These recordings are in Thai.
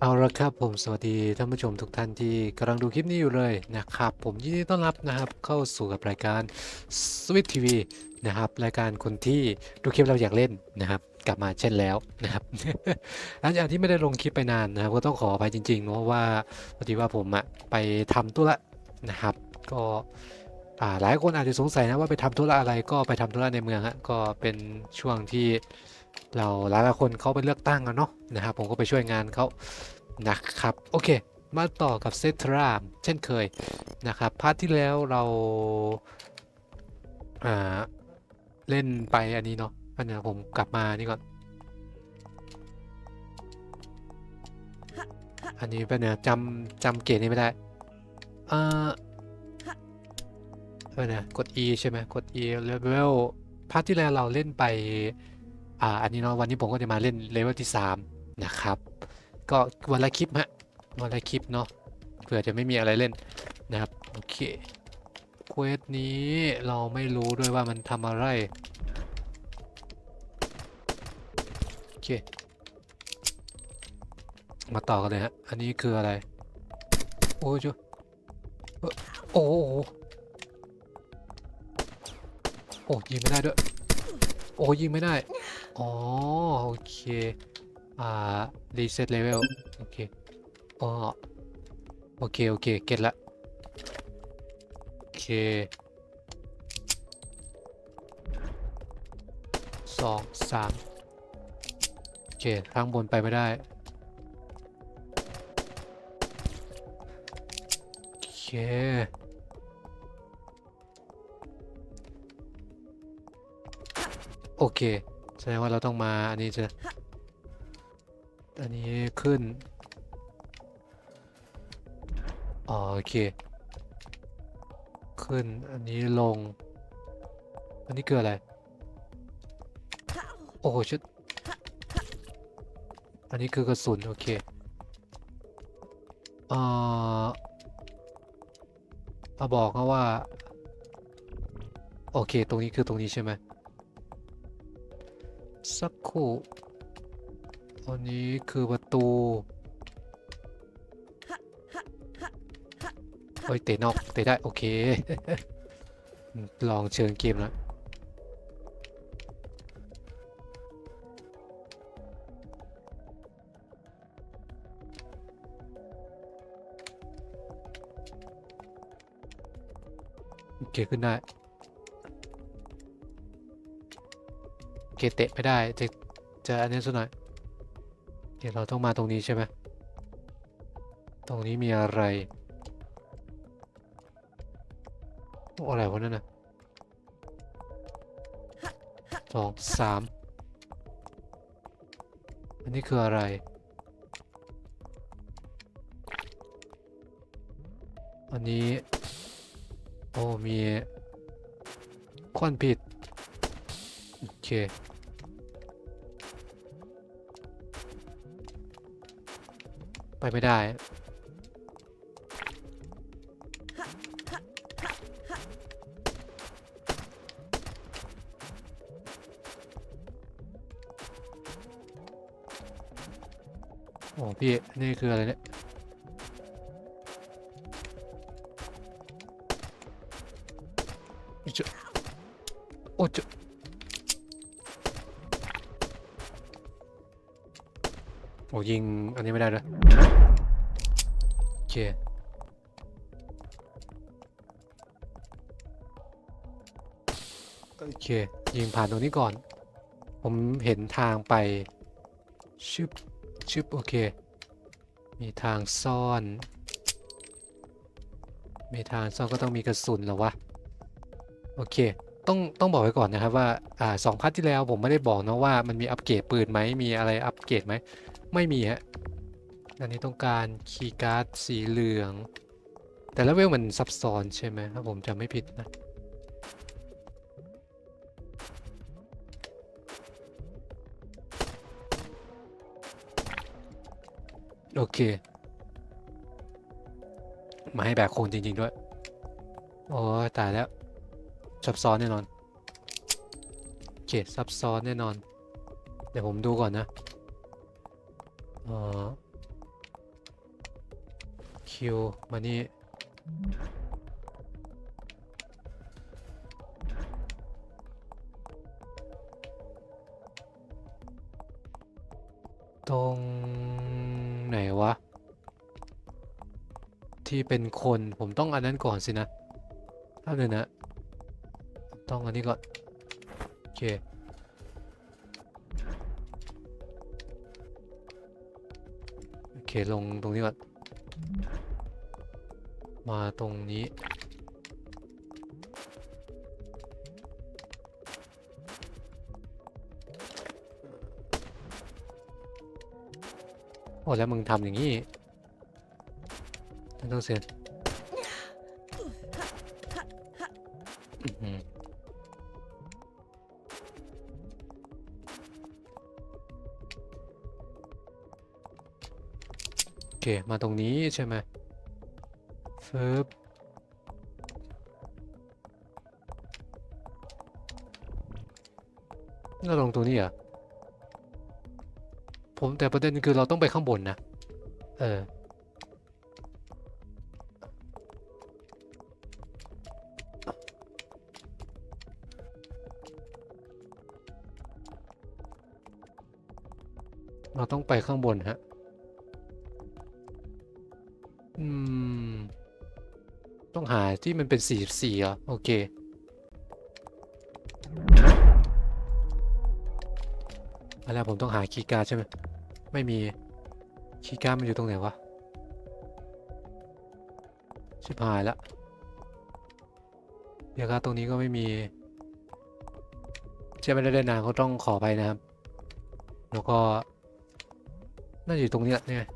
เอาละครับผมสวัสดีท่านผู้ชมทุกท่านที่กำลังดูคลิปนี้อยู่เลยนะครับ ผมยินดีต้อนรับนะครับเข้าสู่กับรายการ Switch TV นะครับรายการคนที่ดูคลิปเราอยากเล่นนะครับ กลับมาเช่นแล้วนะครับหลังจากที่ไม่ได้ลงคลิปไปนานนะครับก็ต้องขออภัยจริงๆเพราะว่าพอดีว่าผมอะไปทำธุระนะครับ ก็อ่าหลายคนอาจจะสงสัยนะว่าไปทำธุระอะไรก็ไปทำธุระในเมืองฮะก็เป็นช่วงที่ เราหลายๆคนเขาไปเลือกตั้งกันเนาะนะครับผมก็ไปช่วยงานเขานะครับโอเค มาต่อกับเซตรามเช่นเคยนะครับพาร์ทที่แล้วเราอ่าเล่นไปอันนี้เนาะอันเนี้ยผมกลับมานี่ก่อนอันนี้เป็นเนี่ยจำจำเกรดนี้ไม่ได้อ่าเป็นเนี่ยกด E ใช่ไหมกด E level พาร์ทที่แล้วเราเล่นไป อ่าอันนี้เนาะวันนี้ผมก็จะมาเล่นเลเวลที่ 3 นะครับ ก็วันละคลิปฮะวันละคลิปเนาะเผื่อจะไม่มีอะไรเล่นนะครับ โอเคเควสนี้เราไม่รู้ด้วยว่ามันทำอะไร โอเค มาต่อกันเลยฮะ อันนี้คืออะไร โอ้ยจูเอ้โอ้โหโอ้ยิงไม่ได้ด้วย โอ้ยิงไม่ได้ อ๋อโอเคอ่ารีเซ็ตเลเวลโอเคอ๋อโอเค โอเค เก็ตละ โอเคสองสามโอเคข้างบนไปไม่ได้โอเคโอเค ดงว่าเราต้องมาอันนี้จะอันนี้ขึ้นอ๋อโอเค ขึ้นอันนี้ลง อันนี้คืออะไร โอ้โหชุด อันนี้คือกระสุน โอเคเอ่อมาบอกนะว่า โอเค ตรงนี้คือตรงนี้ใช่ไหม สักครู่อันนี้คือประตูเฮ้ยเตะนอกเตะได้ โอเค ลองเชิญเกมแล้วโอเค ขึ้นได้ เคเตะไม่ได้จะจะอันนี้สักหน่อยเดี๋ยวเราต้องมาตรงนี้ใช่ไหมตรงนี้มีอะไรอะไรวะนั่นนะสองสามอันนี้คืออะไร อันนี้ โอ้มีควันผิด โอเคไปไม่ได้ โอ้พี่ นี่คืออะไรเนี่ย ยิงอันนี้ไม่ได้ด้วยโอเคโอเคยิงผ่านตรงนี้ก่อน ผมเห็นทางไปชึบชึบโอเค มีทางซ่อน มีทางซ่อนก็ต้องมีกระสุนหรอวะ โอเค ต้องต้องบอกไว้ก่อนนะครับว่า อ่าสองพาร์ทที่แล้วผมไม่ได้บอกนะว่ามันมีอัปเกรดปืนไหมมีอะไรอัปเกรดไหม ไม่มีฮะ อันนี้ต้องการคีย์การ์ดสีเหลือง แต่ละเวลมันซับซ้อนใช่ไหมถ้าผมจำไม่ผิดนะโอเค มาให้แบกโคนจริง ๆ ด้วย โอ้ตายแล้ว ซับซ้อนแน่นอน โอเค ซับซ้อนแน่นอน เดี๋ยวผมดูก่อนนะ คิวมานี่ตรงไหนวะ ที่เป็นคนผมต้องอันนั้นก่อนสินะถ้าเดี๋ยนะ ต้องอันนี้ก่อน โอเคโอเคลงตรงนี้ก่อน มาตรงนี้ โอ้ แล้วมึงทำอย่างนี้ไม่ต้องเสียนโอเค มาตรงนี้ใช่ไหม ฟึบเราลงตรงนี้เหรอ ผมแต่ประเด็นคือเราต้องไปข้างบนนะ เออ เราต้องไปข้างบนฮะ หาที่มันเป็นสีสีเหรอโอเค อะไรผมต้องหาคีย์การ์ดใช่ไหมไม่มีคีย์การ์ดมันอยู่ตรงไหนวะ ชิบหายละเดี๋ยวครับตรงนี้ก็ไม่มีเชื่อไม่ได้เล่นนานก็ต้องขอไปนะครับ แล้วก็ น่าจะอยู่ตรงนี้เนี่ย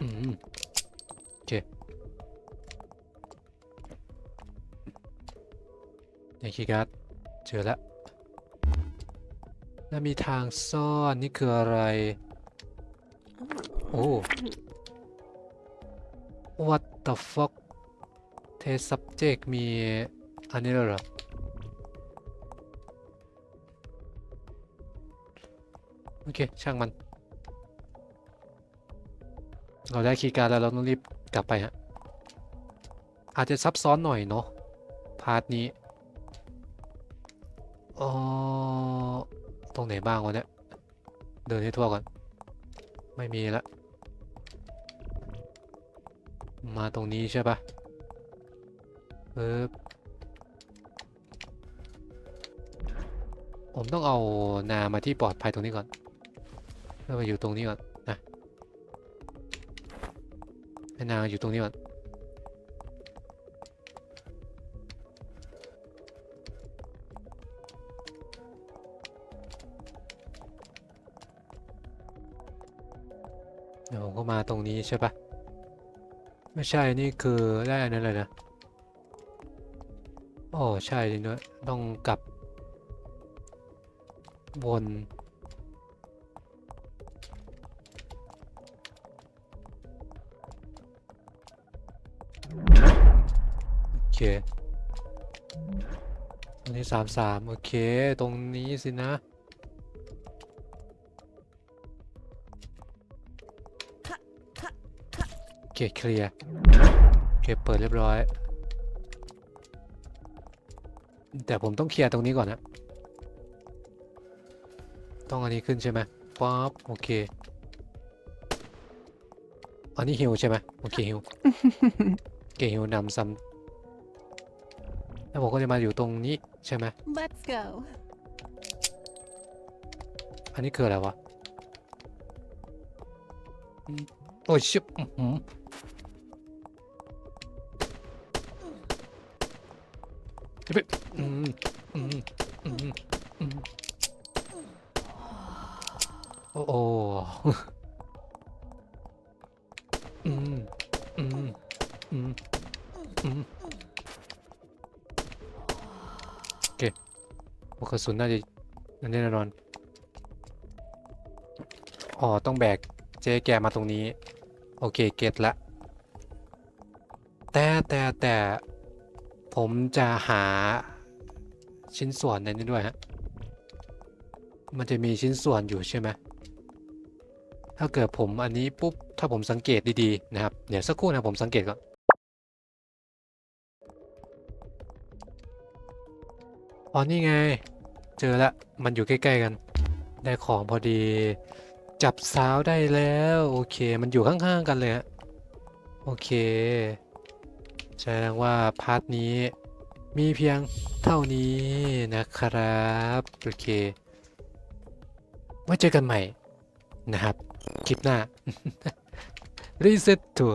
อืมโอเคในคีย์การ์ดเจอแล้วแล้วมีทางซ่อนนี่คืออะไร โอ้ what the fuck test subject มีอันนี้แล้วเหรอโอเค ช่างมัน เราได้คีย์การ์ดแล้วเราต้องรีบกลับไปฮะอาจจะซับซ้อนหน่อยเนาะพาร์ทนี้อ๋อตรงไหนบ้างวะเนี่ยเดินให้ทั่วก่อน ไม่มีละมาตรงนี้ใช่ปะปึ๊บผมต้องเอานามาที่ปลอดภัยตรงนี้ก่อนเพื่อมาอยู่ตรงนี้ก่อน ให้นางอยู่ตรงนี้ก่อนเดี๋ยวผมก็มาตรงนี้ใช่ปะไม่ใช่นี่คือได้อันนั้นเลยนะโอ้ใช่จริงด้วยต้องกลับวน อเคตรงนี้สามสามโอเค ตรงนี้สินะ โอเค เคลียร์โอเค เปิดเรียบร้อย แต่ผมต้องเคลียร์ตรงนี้ก่อนนะ ต้องอันนี้ขึ้นใช่ไหมป๊อปโอเค อันนี้ฮิวใช่ไหมโอเคฮิวโอเคฮิวนำซ้ำ แล้วผมก็จะมาอยู่ตรงนี้ใช่ไหม Let's go. อันนี้คืออะไรวะอืมโอ้ยชิบอื้อหือเฮ้ยอืมอืมอืมอืมโอ้โอ้อืมอืมอืมอืม วกระสุนน่าจะนั่นแน่นอน อ๋อ ต้องแบกเจ๊แกมาตรงนี้ โอเค เก็ตละ แต่แต่แต่ผมจะหาชิ้นส่วนในนี้ด้วยฮะ มันจะมีชิ้นส่วนอยู่ใช่ไหม ถ้าเกิดผมอันนี้ปุ๊บ ถ้าผมสังเกตดีๆนะครับ เดี๋ยวสักครู่นะผมสังเกตก่อน อ๋อนี่ไง เจอละมันอยู่ใกล้ๆกัน ได้ของพอดี จับสาวได้แล้ว โอเค มันอยู่ข้างๆกันเลยฮะโอเคแสดงว่าพาร์ทนี้มีเพียงเท่านี้นะครับ โอเคไว้เจอกันใหม่นะครับ คลิปหน้า reset to